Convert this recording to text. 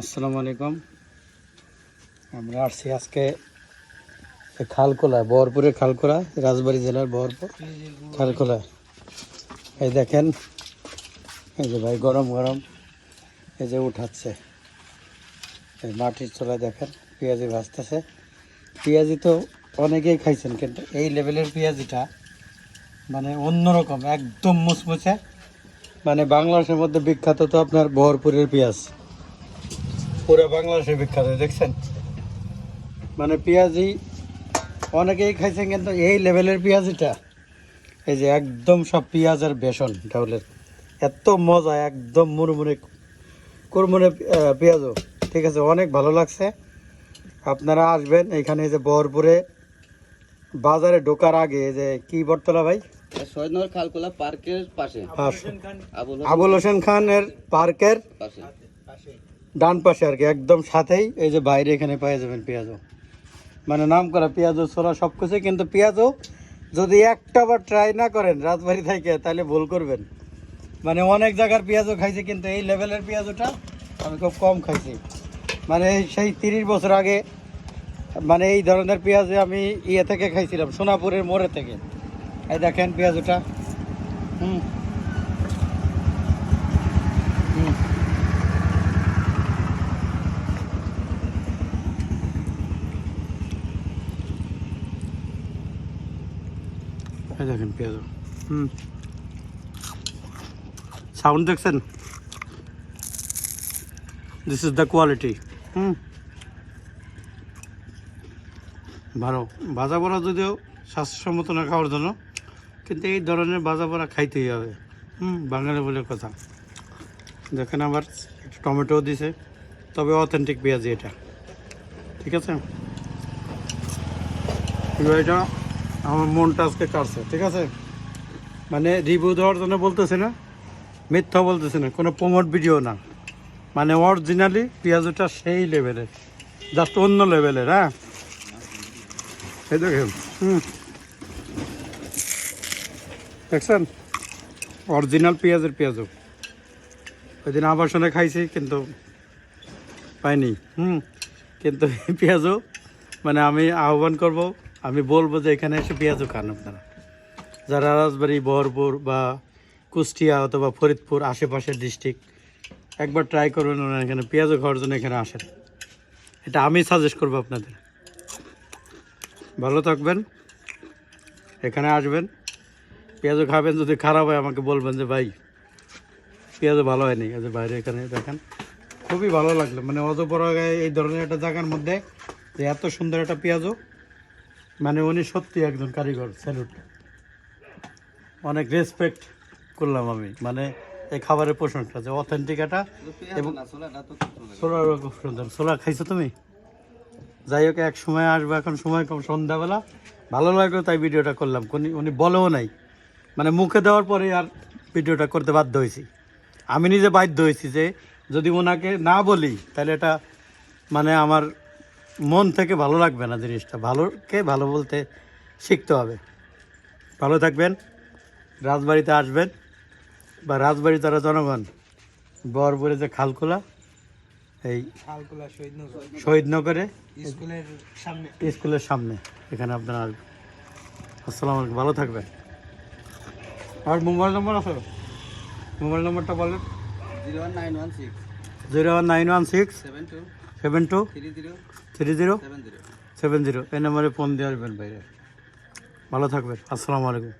আসসালামু আলাইকুম। আমরা আসছি আজকে খালকোলা বহরপুরের খালকোলা, রাজবাড়ী জেলার বহরপুর খালকোলা এই দেখেন, এই যে ভাই গরম গরম, এই যে উঠাচ্ছে। এই মাটির চোলা দেখেন, পেঁয়াজি ভাজতেছে। পেঁয়াজি তো অনেকেই খাইছেন, কিন্তু এই লেভেলের পেঁয়াজিটা মানে অন্যরকম, একদম মুচমুচে। মানে বাংলাদেশের মধ্যে বিখ্যাত তো আপনার বহরপুরের পেঁয়াজ। পুরো বাংলাদেশে বিখ্যাত দেখছেন? মানে পেঁয়াজি অনেকেই খাইছেন কিন্তু এই লেভেলের পেঁয়াজিটা এই যে একদম সব পেঁয়াজ আর বেসন ডাউলের। এত মজা একদম মুড়মুড়ে কুরমুড়ে পেঁয়াজও। ঠিক আছে অনেক ভালো লাগছে। আপনারা আসবেন এখানে এই যে বহরপুরে বাজারে ঢোকার আগে যে কি বটতলা ভাই? পার্কের পাশে। আবুল হোসেন খানের পার্কের পাশে। ডান পাশে আর কি, একদম সাথেই এই যে বাইরে এখানে পেয়ে যাবেন পেঁয়াজও। মানে নাম করা পেঁয়াজও ছোলা সব কিছু কিন্তু পেঁয়াজও যদি একটা বার ট্রাই না করেন রাজবাড়ি থেকে, তাহলে ভুল করবেন। মানে অনেক জায়গার পেঁয়াজও খাইছে, কিন্তু এই লেভেলের পেঁয়াজটা আমি খুব কম খাইছি। মানে সেই তিরিশ বছর আগে মানে এই ধরনের পেঁয়াজ আমি ইয়ে থেকে খাইছিলাম, সোনাপুরের মোড়ে থেকে। এই দেখেন পেঁয়াজটা। হুম। দেখেন পেঁয়াজ। হুম। সাউন্ড দেখছেন? দিস ইজ দ্য কোয়ালিটি হুম। ভালো। ভাজা বড়া যদিও স্বাস্থ্যসম্মত না খাওয়ার জন্য, কিন্তু এই ধরনের ভাজা বড়া খাইতেই হবে। হুম, বাঙালি বলে কথা। দেখেন আবার একটু টমেটো দিছে, তবে অথেন্টিক পেঁয়াজি এটা। ঠিক আছে? এটা আমার মনটা আজকে কাটছে, ঠিক আছে? মানে রিভিউ দেওয়ার জন্য বলতেছে না, মিথ্যা বলতেছে না, কোনো প্রমোট ভিডিও না। মানে অরিজিনালি পেঁয়াজটা সেই লেভেলের জাস্ট অন্য লেভেলের হ্যাঁ? এই দেখেন, হুম। দেখছেন? অরিজিনাল পেঁয়াজের পেঁয়াজও ওই দিন আবাসনে খাইছি, কিন্তু পাইনি, হুম। কিন্তু পেঁয়াজও মানে আমি আহ্বান করব আমি বলব যে এখানে এসে পেঁয়াজও খান আপনারা। যারা রাজবাড়ি বহরপুর বা কুষ্টিয়া অথবা ফরিদপুর আশেপাশের ডিস্ট্রিক্ট একবার ট্রাই করবেন ওনারা এখানে পেঁয়াজও খাওয়ার জন্য এখানে আসেন। এটা আমি সাজেস্ট করব আপনাদের। ভালো থাকবেন, এখানে আসবেন, পেঁয়াজও খাবেন, যদি খারাপ হয় আমাকে বলবেন যে, ভাই, পেঁয়াজও ভালো হয়নি। যে বাইরে এখানে দেখেন, খুবই ভালো লাগল। মানে গায়ে এই ধরনের একটা জায়গার মধ্যে যে এত সুন্দর একটা পেঁয়াজও মানে উনি সত্যি একজন কারিগর স্যালুট অনেক রেসপেক্ট করলাম আমি। মানে এই খাবারের প্রশংসা যে অথেন্টিক একটা এবং সোলার খুব সুন্দর সোলা খাইছো তুমি? যাই হোক, এক সময় আসব এখন, সময় কম, সন্ধ্যাবেলা। ভালো লাগল তাই ভিডিওটা করলাম। উনি উনি বলেও নাই। মানে মুখে দেওয়ার পরে আর ভিডিওটা করতে বাধ্য হয়েছি। আমি নিজে বাধ্য হয়েছি যে যদি ওনাকে না বলি, তাহলে এটা মানে আমার মন থেকে ভালো লাগবে না জিনিসটা। ভালোকে ভালো বলতে শিখতে হবে। ভালো থাকবেন রাজবাড়িতে আসবেন বা রাজবাড়ি তারা জনগণ বরপুরে যে খালখোলা এই খালকুলা শহীদনগর। শহীদনগরে স্কুলের সামনে। স্কুলের সামনে এখানে আপনারা আসবেন। আসসালামু আলাইকুম ভালো থাকবেন। আর মোবাইল নম্বর আছে? মোবাইল নম্বরটা বলেন। Zero one nine one six. Zero one nine one six. Seven two. Seven two three zero three zero seven zero seven zero এই নম্বরে ফোন দিয়ে আসবেন বাইরে ভালো থাকবেন। আসসালামু আলাইকুম।